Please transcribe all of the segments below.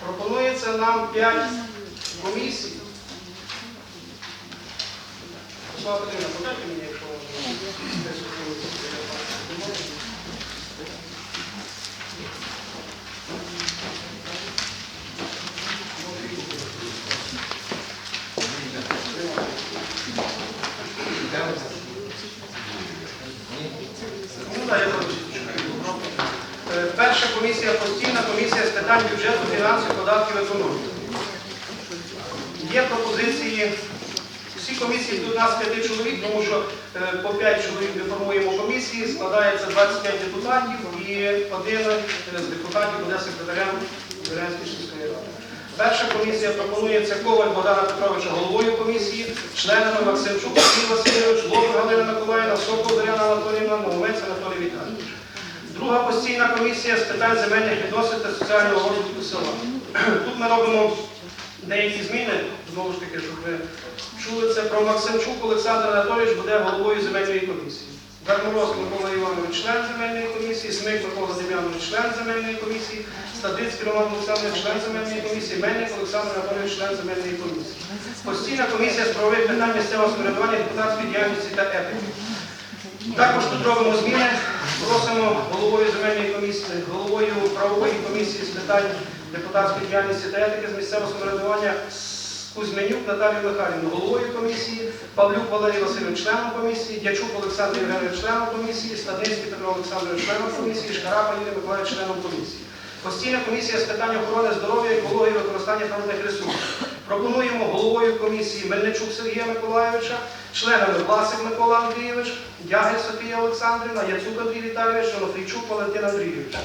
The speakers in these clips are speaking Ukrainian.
Пропонується нам 5 комісій. Слава Петрівна, подайте мені, якщо можна. Ну, да, я зараз чекаю. Е, Перша комісія постійна комісія з питань бюджету, фінансів, податків, економіки. Є пропозиції. Всі комісії тут у нас 5 чоловік, тому що е, по 5 чоловік ми формуємо комісії, складається 25 депутатів і один е, з депутатів буде секретарем Зеленської сільської ради. Перша комісія пропонується Коваль Богдана Петровича головою комісії, членами Максимчук Сергій Васильович, Лобер Галина Миколаївна, Сокол Дар'яна Анатоліївна, Новомець Анатолій Віталійович. Друга постійна комісія з питань земельних відносин та соціального розвитку села. Тут ми робимо деякі зміни, знову ж таки, щоб ви чули це. Про Максимчук Олександр Анатолійович буде головою земельної комісії. Гармороз Микола Іванович, член земельної комісії, Смик Микола Дем'янович, член земельної комісії, Стадицький Роман Олександрович, член земельної комісії, Мельник Олександр Анатолійович, член земельної комісії. Постійна комісія з правових питань місцевого самоврядування, депутатської діяльності та етики. Також тут робимо зміни. Просимо головою земельної комісії, головою правової комісії з питань депутатської діяльності та етики з місцевого самоврядування Кузьменюк Наталію Михайлівну, головою комісії, Павлюк Валерій Васильович, членом комісії, Дячук Олександр Євгенович, членом комісії, Стадницький Петро Олександрович, членом комісії, Шкарапа Юрій Миколаївич, членом комісії. Постійна комісія з питань охорони здоров'я, екології, використання природних ресурсів. Пропонуємо головою комісії Мельничук Сергія Миколайовича, членами Власик Микола Андрійович, Дягель Софія Олександрівна, Яцук Андрій Віталійович, Онофрійчук Валентин Андрійович.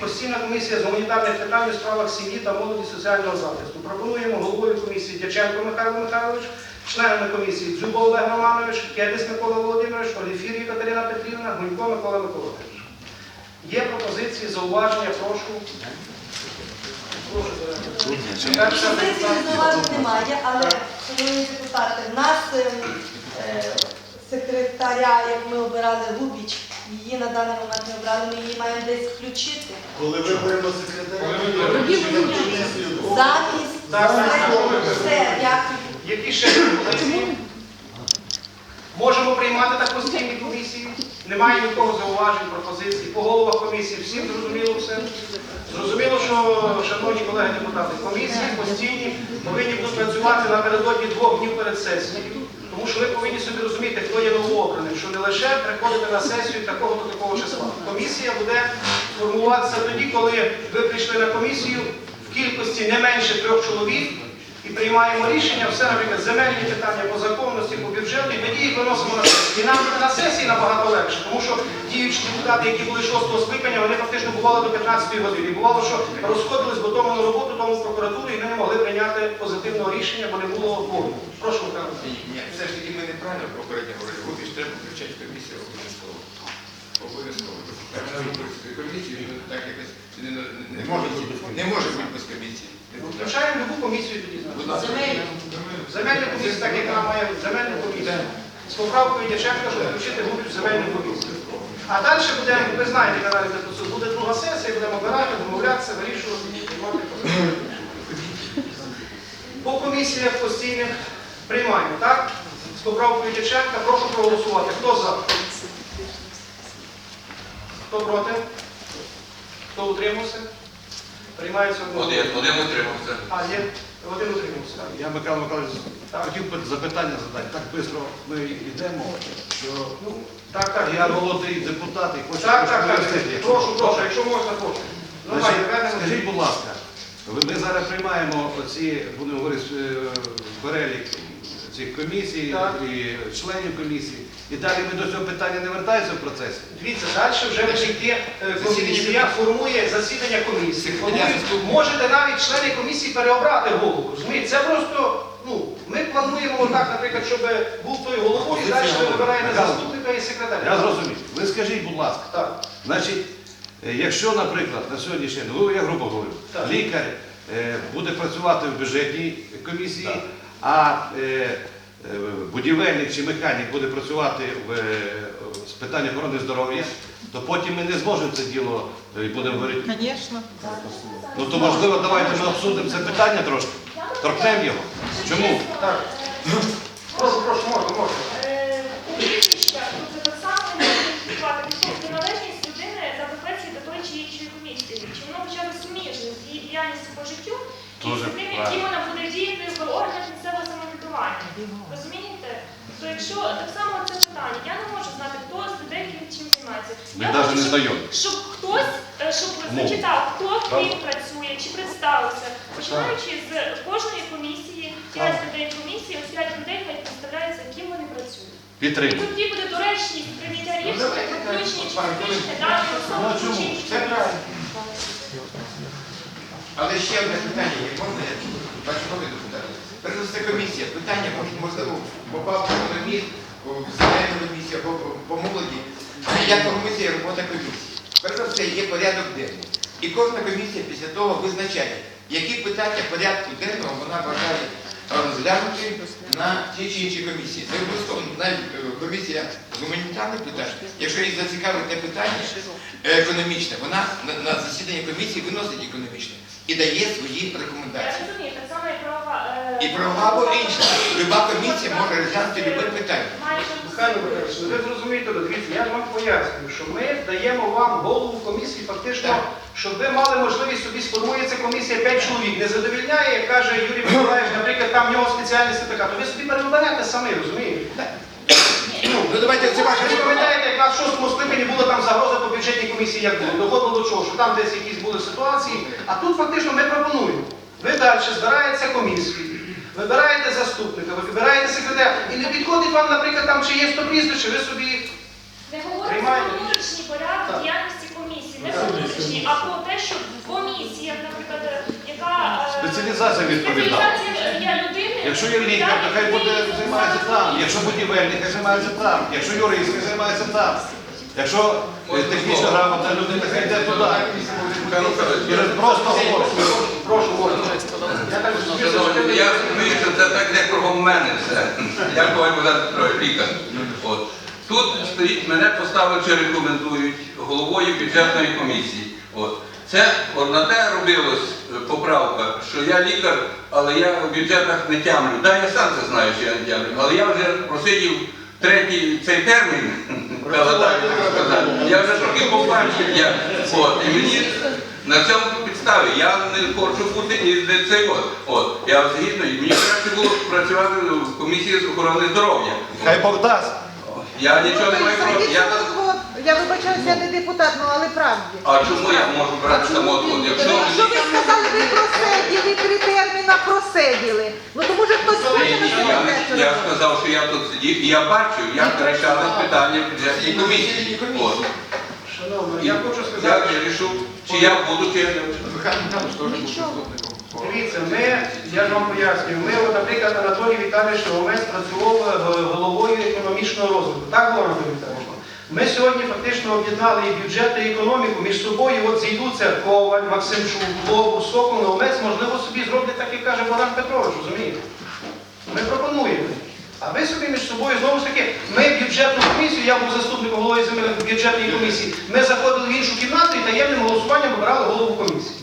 Постійна комісія з гуманітарних питань у справах сім'ї та молоді соціального захисту. Пропонуємо головою комісії Дяченко Михайло Михайлович, членами комісії Дзюба Олег Романович, Кедис Микола Володимирович, Оліфір Катерина Петрівна, Гунько Микола Миколаївич. Є пропозиції, зауваження, прошу. Зауважень немає, але, шановні депутати, в нас ем, е, секретаря, як ми обирали Губіч, її на даний момент не обрали, ми її маємо десь включити. Коли виберемо секретаря, Замість Так, все, дякую. Які ще пропозиції? Можемо приймати так постійні комісії. Немає нікого зауважень, пропозицій. По головах комісії всім зрозуміло все. Зрозуміло, що, шановні колеги депутати, комісії постійні повинні будуть працювати напередодні двох днів перед сесією. Тому що ви повинні собі розуміти, хто є новообраним, що не лише приходити на сесію такого-то такого числа. Комісія буде формуватися тоді, коли ви прийшли на комісію в кількості не менше трьох чоловік і приймаємо рішення, все, наприклад, земельні питання по законності, по бюджету, і тоді їх виносимо на сесію. І нам на сесії набагато легше, тому що діючі депутати, які були шостого скликання, вони фактично бували до 15-ї години. І бувало, що розходились, бо тому на роботу, тому в прокуратуру, і ми не могли прийняти позитивного рішення, бо не було кворуму. Прошу, Михайло. Ні, ні, все ж таки ми неправильно попередньо говорили. Губіч треба включати комісію обов'язково. Обов'язково. Так, комісію, так якось не, не, не, може не може бути без комісії. Включаємо любу комісію тоді. Знаєте. ласка. Земельна комісія, так як вона має земельну комісію. З поправкою Дяченка, щоб включити групу в земельну комісію. А далі буде, ви знаєте, Петросу, буде друга сесія, будемо обирати, домовлятися, вирішувати, позицію. По комісіях постійних приймаємо, так? З поправкою Дяченка, прошу проголосувати. Хто за? Хто проти? Хто утримався? Приймається одного. Один, один утримався. А, є. Один утримався. Я, Михайло Михайлович, Так. хотів би запитання задати. Так швидко ми йдемо, що ну, Так, так, я молодий депутат і хочу Так, так, так. Прошу, прошу, якщо можна, прошу. Ну, Значить, давай. Скажіть, будь ласка, ми зараз приймаємо оці, будемо говорити, е, перелік цих комісій і членів комісії. І далі ми до цього питання не вертаємося в процесі. Дивіться, далі вже йти е, комісія, формує засідання комісії. Формує- Можете навіть члени комісії переобрати голову. розумієте? Це просто, ну, ми плануємо так, наприклад, щоб був той головою, і далі ви вибираєте заступника і секретаря. Я зрозумів. Ви скажіть, будь ласка, Так. Значить, е, якщо, наприклад, на сьогоднішній день, ну я грубо говорю, лікар е, буде працювати в бюджетній комісії. А е, е, будівельник чи механік буде працювати в е, питань охорони здоров'я, то потім ми не зможемо це діло е, будемо говорити. Звісно. Ну то можливо, давайте ми обсудимо це питання трошки, торкнемо його. Чому? Так. Прошу, прошу, можна, можна. Чи іншої комісії. Чи воно хоча б суміжне з її діяльністю по життю і Дуже тим, правильно. яким вона буде діяти в органах місцевого самоврядування. Розумієте? То якщо так само це питання, я не можу знати, хто з людей чим займається. Ми Я навіть хочу, не щоб- знайомі. Щоб хтось, е, щоб зачитав, хто ким працює, чи представився, починаючи з кожної комісії, п'ять людей комісії, ось п'ять людей хай представляються, ким вони працюють. І Підтримуємо. тоді буде доречність прийняття рішення про включення чи включення даної особи Ну, чи іншу Це комісію. правильно. Але ще одне питання, є. можна я бачу нові депутати. Перш за все комісія. Питання, можливо, попав в економіст, в земельну комісію або по молоді. Як комісія, робота комісії. Перш за все, є порядок денний. І кожна комісія після того визначає, які питання порядку денного вона бажає розглянути на ті чи інші комісії. Це просто навіть е, комісія гуманітарних питань, якщо її зацікавить те питання е, економічне, вона на, засідання комісії виносить економічне і дає свої Я рекомендації. розумію, так само і права. е, І права або інше. Люба комісія може розглянути любе питання. Михайло Михайлович, ви зрозумієте, дивіться, я вам пояснюю, що ми даємо вам голову комісії фактично, Так. щоб ви мали можливість собі сформується комісія 5 чоловік. Не задовільняє, як каже Юрій Миколаївич, наприклад, там в нього спеціальність така, то ви собі перевиберете самі, розумієте? Ну, ну давайте це ваше. Ви пам'ятаєте, як у нас в шостому скликанні була там загроза по бюджетній комісії, як було. Доходило до чого, що там десь якісь були ситуації. А тут фактично ми пропонуємо. Ви далі збирається комісія, вибираєте заступника, ви вибираєте секретаря. І не підходить вам, наприклад, там чи є 100 прізвище, ви собі Не говориться про внутрішній порядок Так. діяльності комісії, не про внутрішній, а про те, що комісія, наприклад, яка е, Спеціалізація відповідала. спеціалізація є людини. Якщо є лікар, то хай буде займається там. Якщо будівельник, хай займається там. Якщо юрист, хай займається там. Якщо е, технічна грамотна людина, хай йде туди. Просто прошу, можна. Я так розумію, що Я розумію, що це так не кругом мене все. Я Коваль Богдан Петрович, лікар. От. Тут стоїть, мене поставили чи рекомендують головою бюджетної комісії. От. Це на те робилось е, поправка, що я лікар, але я в бюджетах не тямлю. Да, я сам це знаю, що я не тямлю, але я вже просидів третій цей термін, так. Я вже трохи побачив. Я, от, і мені на цьому підставі я не хочу бути і не цей от. От, я згідно, і мені краще було працювати в комісії з охорони здоров'я. Хай Бог дасть. Я нічого не маю проти. Я, Я вибачаюся, я не депутат, ну але правді. а чому я можу брати самоотвод? Якщо Що ви сказали, ви просиділи, три терміна просиділи. Ну то може хтось хоче на я, цьому не- я сказав, що я тут сидів і я бачив, як рішали питання в бюджетній комісії. От. Шановні, я хочу я вирішив, чи я буду, чи я не буду. Дивіться, ми, я ж вам пояснюю, ми, от, наприклад, Анатолій Віталійович Новомець працював е, головою економічного розвитку. Так, Анатолій Віталійович? Ми сьогодні фактично об'єднали і бюджет, і економіку між собою. От зійдуться Коваль, Максимчук, Глобус, Сокол, Новомець, можливо, собі зроблять так, як каже Богдан Петрович, розумієте? Ми пропонуємо. А ви собі між собою знову ж таки, ми бюджетну комісію, я був заступником голови бюджетної комісії, ми заходили в іншу кімнату і таємним голосуванням обирали голову комісії.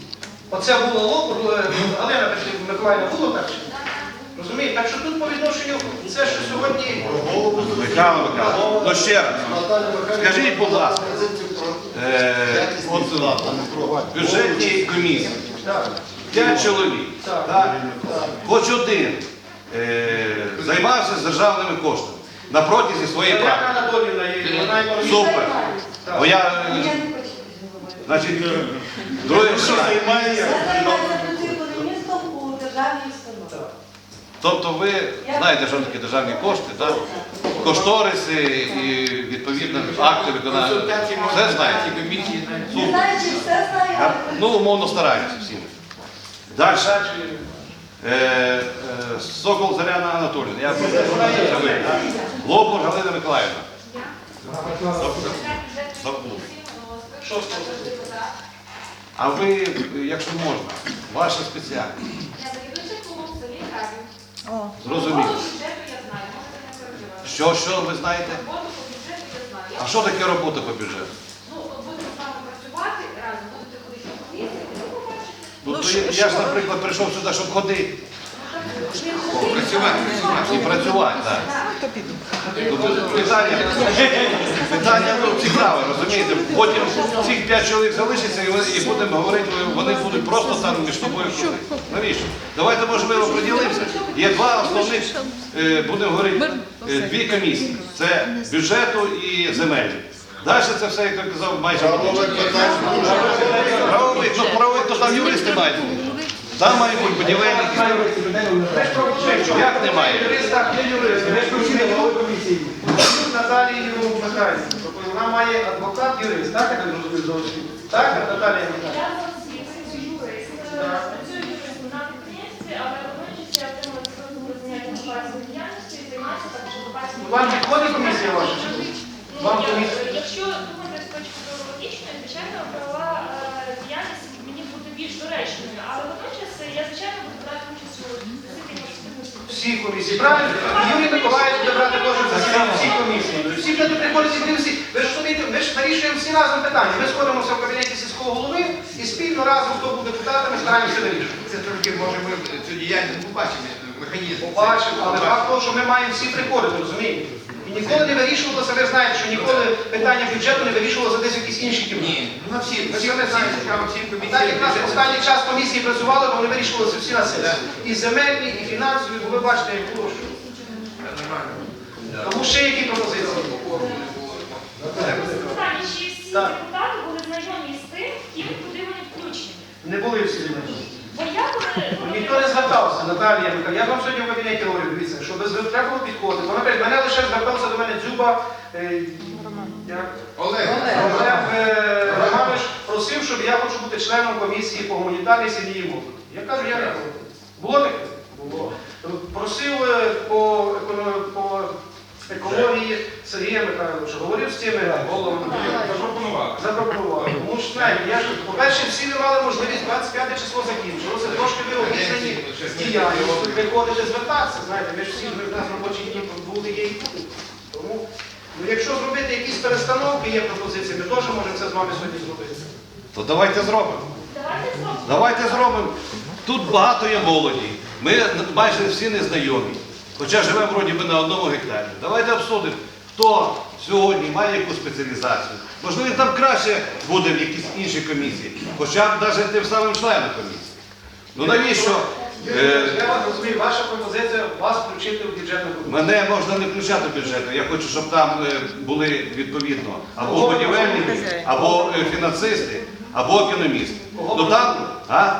Оце було лоб, е, Галина Миколаївна, було так? ні? Розумієте? Так що тут по відношенню це, що сьогодні Михайло Михайлович, ну ще раз. Скажіть, будь ласка, е, от в бюджетній комісії п'ять чоловік, хоч один займався з державними коштами на протязі своєї Яна практики. Анатоліївна є, вона економіст. Супер. Бо я, Ну, е, значить, друге питання. Тобто ви знаєте, що таке державні кошти, так? Кошториси і відповідно акти виконання. Все знаєте. знаю, Ну, умовно стараємося всі. Далі. Е, е, Сокол Заряна Анатоліївна. Я. Лобур Галина Миколаївна. Забув. А ви, якщо можна, ваша спеціальність. Зрозуміло. Що, що ви знаєте? А що таке робота по бюджету? Ну, будемо з вами працювати разом, будете ходити на комісію, і ви побачите. Ну, Ну, то я, ж, наприклад, прийшов сюди, щоб ходити Працювати, і працювати. Так. Питання, питання ну, цікаве, розумієте? Потім цих п'ять чоловік залишиться і, будемо говорити, вони будуть просто там між собою ходити. Навіщо? Давайте, можливо, приділимося. Є два основних, е, будемо говорити, е, дві комісії. Це бюджету і земельні. Далі це все, як я казав, майже Правових питань ну правових, то там юристи мають бути. Там мають бути будівельники. Ж Як немає? юриста, є юрист, ми ж комісії голови комісії. Наталію Михайлівну. Тобто вона має адвокат, юрист, так я так розумію зовсім? Так, Наталія Михайлівна? Я за юрист, працюю юристом на підприємстві, але водночас я отримую громадською і займаюся також Вам підходить комісія ваша? Вам я- комісія? Якщо думати з точки зору логічної, звичайно, правова е, діяльність мені буде більш доречною, але водночас я, звичайно, буду брати участь у засіданні спільності. Всі комісії, правильно? Юрій Миколаївич буде брати теж засідання всі комісії. Всі люди приходять і всі. Ви ж розумієте, ми ж вирішуємо всі разом питання. Ми сходимося в кабінеті сільського голови і спільно разом, хто буде депутатами, стараємося вирішувати. Це трошки, може, ми цю діяльність побачимо, механізм. Побачимо, але факт того, що ми маємо всі приходити, розумієте? Ніколи не вирішувалося, ви знаєте, що ніколи питання бюджету не вирішувалося десь якісь інші кімнаті. Ні, ну на всі, всі, цікаво, всі Так як нас останній час комісії працювали, вони вирішувалися всі на сесії. І земельні, і фінансові, бо ви бачите, як було що. Тому ще які пропозиції? Питання, чи всі Так. депутати були знайомі з тим, ким куди вони включені? Не були всі знайомі. Бо я коли коли Ніхто не звертався, Наталія Михайлівна. Я вам сьогодні в кабінеті говорю, дивіться, що без треба було підходити. Вона каже, мене лише звертався до мене Дзюба. е, як? Олег. Олег е, Романович просив, щоб я хочу бути членом комісії по гуманітарній сім'ї і молоді. Я кажу, я не хочу. Було таке? Було. Просив е, по, еконо- по екології Сергія Михайловича, говорив з цими головами. Запропонував. Запропонував. Тому що, знаєте, я ж, по-перше, всі ви мали можливість 25 число закінчилося. Трошки ви обізнані з діяльністю, приходите звертатися. Знаєте, ми ж всі в нас робочі дні були є і будуть. Тому Ну, якщо зробити якісь перестановки, є пропозиції, ми теж можемо це з вами сьогодні зробити. То давайте зробимо. давайте зробимо. Давайте зробимо. Тут багато є молоді. Ми майже всі не знайомі. Хоча живемо вроді би на одному гектарі. Давайте обсудимо, хто сьогодні має яку спеціалізацію. Можливо, там краще буде в якійсь іншій комісії. Хоча б навіть тим самим членом комісії. Ну навіщо? Е, Я вас розумію, ваша пропозиція вас включити в бюджетну комісію. Мене можна не включати в бюджет. Я хочу, щоб там е, були відповідно або будівельники, або е, фінансисти, або економісти. Ну там, а?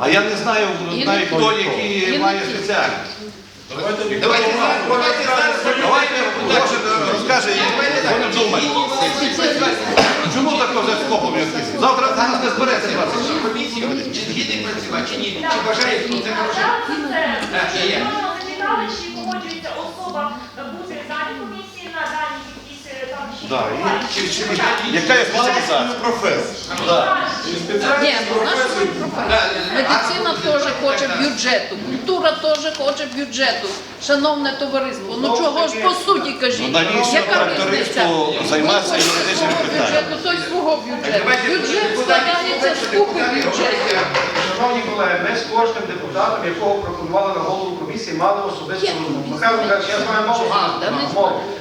А я не знаю навіть хто який має спеціальність. Давайте давайте. Давайте розкаже, вони думають. Чому так вже скопом якийсь? Завтра зараз не збереться 20. Комісію, чи згідний працювати, чи ні? Чи бажає, хто це хороше? Так, є, чи погоджується особа бути в даній комісії на даній якісь е, там чи Да, і- бувають. чи- чи- Яка є спеціалізація? Ні, ну наш медицина теж хоче бюджету, культура теж хоче бюджету. Шановне товариство, ну чого ж по суті Ну, кажіть? навіщо Яка трактористу різниця? займатися хочете юридичними свого питаннями? бюджету, той свого бюджету. Бюджет складається з купи бюджетів. Шановні колеги, ми з кожним депутатом, якого пропонували на голову комісії, мали особисту розмову. Михайло Михайлович, я знаю мову.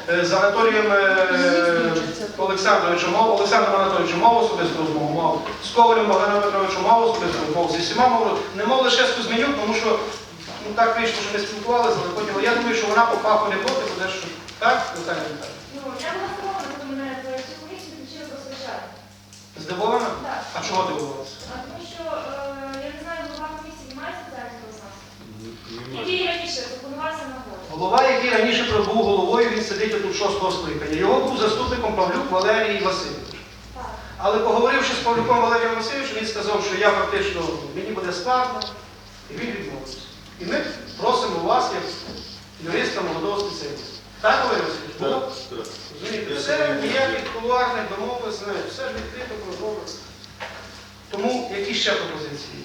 Не. Е, З Анатолієм е, Олександровичем мову, Олександром Анатолійовичем мову особисту розмову мав, з Ковалем Богданом Петровичем мову особисту розмову, зі всіма мову. Не мов лише з Кузьменюк, тому що ну, так вийшло, що ми спілкувалися, але потім я думаю, що вона по фаху не проти, буде що так, Наталя Михайлівна? Ну. Здивована? Так. А чого дивувалася? А тому що, е, я не знаю, голова комісії має спеціальність про нас? Який раніше пропонувався на голову. Голова, який раніше був головою, він сидить тут шостого скликання. Його був заступником Павлюк Валерій Васильович. Але поговоривши з Павлюком Валерієм Васильовичем, він сказав, що я фактично мені буде складно, і він відмовився. І ми просимо вас, як юриста молодого спеціаліста. Так, Валерій Васильович? Розумієте, все ніяких кулуарних домовленостей, все ж відкрито прозоро. Тому які ще пропозиції?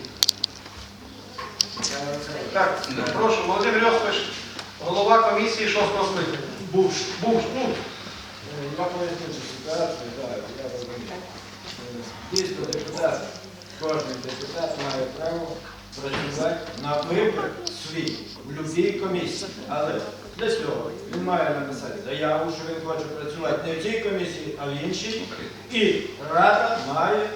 Е, Так, прошу, Володимир Йосипович, голова комісії шостого скликання. Був, був, ну, Я поясню ситуацію, так, я розумію. Дійсно, депутат, кожен депутат має право працювати на вибір свій в будь-якій комісії. Але для цього він має написати заяву, що він хоче працювати не в цій комісії, а в іншій. І Рада має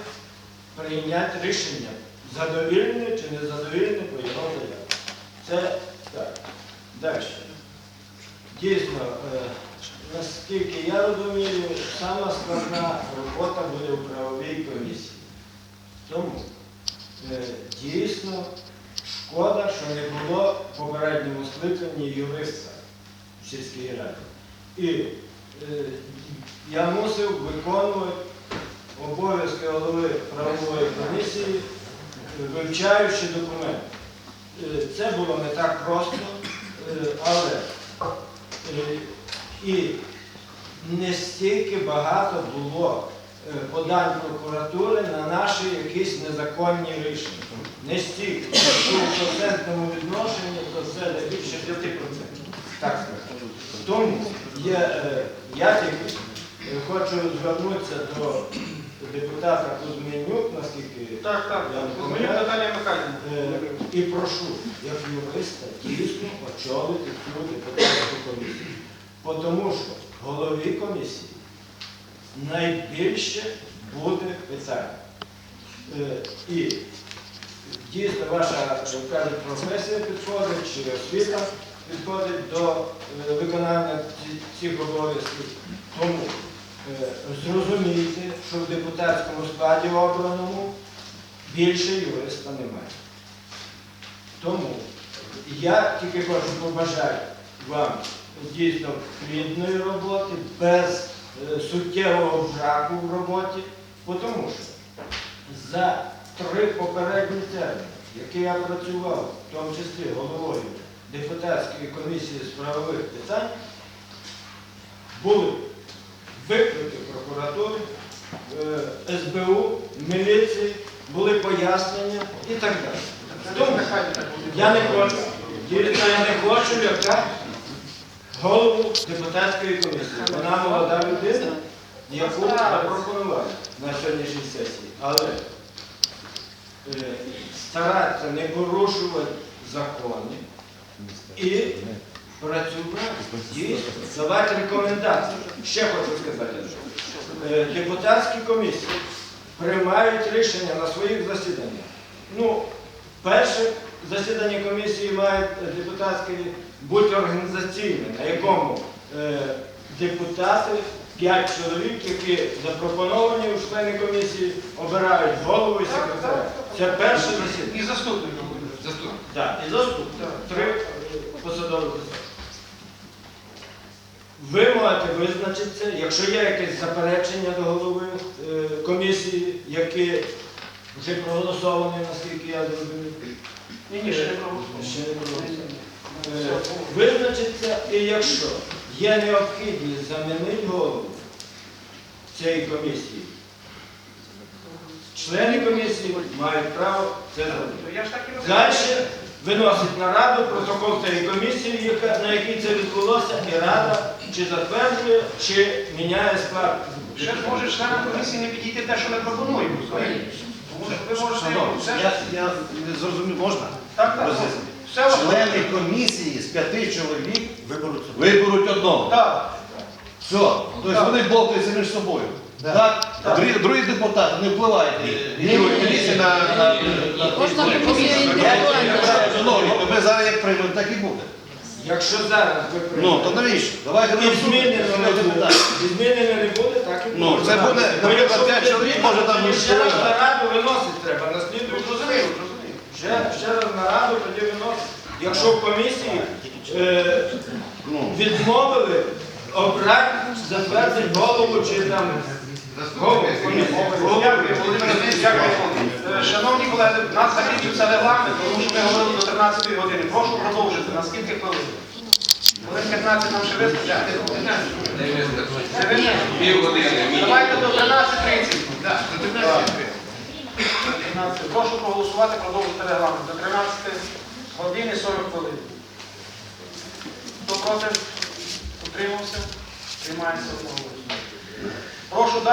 прийняти рішення, задовільне чи незадовільне по його заяві. Це. Далі. Дійсно, е, наскільки я розумію, сама складна робота буде у правовій комісії. Тому е, дійсно шкода, що не було в попередньому скликанні юриста в сільській раді. І е, я мусив виконувати обов'язки голови правової комісії, вивчаючи документи. Це було не так просто, але е, і не стільки багато було е, подань прокуратури на наші якісь незаконні рішення. Не стільки. В процентному відношенні, то це не більше 5%. Так скажу. Тому е, я тільки е, хочу звернутися до депутата Кузьменюк, наскільки Так, так. Я Мені Наталія Михайлівна. Е, І прошу, як юриста, дійсно очолити цю депутатську комісію. Бо Тому що голові комісії найбільше буде питань. Е, І дійсно ваша як кажуть, професія підходить, чи освіта підходить до е, виконання ці- цих обов'язків. Тому е, зрозумійте, що в депутатському складі обраному більше юриста немає. Тому я тільки хочу побажати вам дійсно плідної роботи, без е, суттєвого браку в роботі, тому що за три попередні терміни, які я працював, в тому числі головою депутатської комісії з правових питань, були виклики прокуратури, е, СБУ, міліції, були пояснення і так далі. Тому я не хочу, дійсно, я не хочу лякати голову депутатської комісії. Вона молода людина, яку запропонували на сьогоднішній сесії. Але е, старатися не порушувати закони і працювати дійсно, давати рекомендації. Ще хочу сказати. Е, Депутатські комісії приймають рішення на своїх засіданнях. Ну, перше засідання комісії має депутатське бути організаційне, на якому е, депутати, п'ять чоловік, які запропоновані у члени комісії, обирають голову і секретаря. Це перше засідання. І заступник. Заступник. Так, і заступник. Три е, посадові посади. Ви можете визначитися, якщо є якесь заперечення до голови е, комісії, які вже проголосовані, наскільки я зрозумів. Ні, ні, ще не. Ще не проголосовані. Е, Визначиться, і якщо є необхідність замінити голову цієї комісії, члени комісії мають право це зробити. Далі виносить на раду протокол цієї комісії, яка- на якій це відбулося, і рада чи затверджує, чи міняє склад. Ще ж може членам комісії не підійти те, що ми пропонуємо. Тому що ви можете все ж- Я, я не зрозумів, можна? Так, так. Все Члени комісії з п'яти чоловік виберуть собі. Виберуть одного. Так. Все. Тобто вони болтаються між собою. Так? Другі, другі депутати не впливають і другі комісії на... на, на Кожна комісія індивідуальна. Шановні, ми зараз як приймемо, так і буде. Якщо зараз ви Ну, то приймете, навіщо? Давайте і не буде, і змінено не буде, так і буде. Ну, це буде, Бо наприклад, якщо п'ять буде чоловік, може, там і ще раз на раду виносить треба, на слідуючу Розумію, розумію. Ще, ще раз на раду тоді виносить. Якщо в комісії е, відмовили обрати, затвердити голову чи там голову Володимир Андрійович, дякую. Е, Шановні колеги, у нас закінчився регламент, тому що ми говорили до 13 години. Прошу продовжити. На скільки хвилин? Хвилин 15 нам ще вистачить. Не вистачить. Давайте до 13.30. Так, до 15 13. Прошу проголосувати, продовжити регламент. До 13 години 40 хвилин. Хто проти? Утримався? Приймається одноголосно. Прошу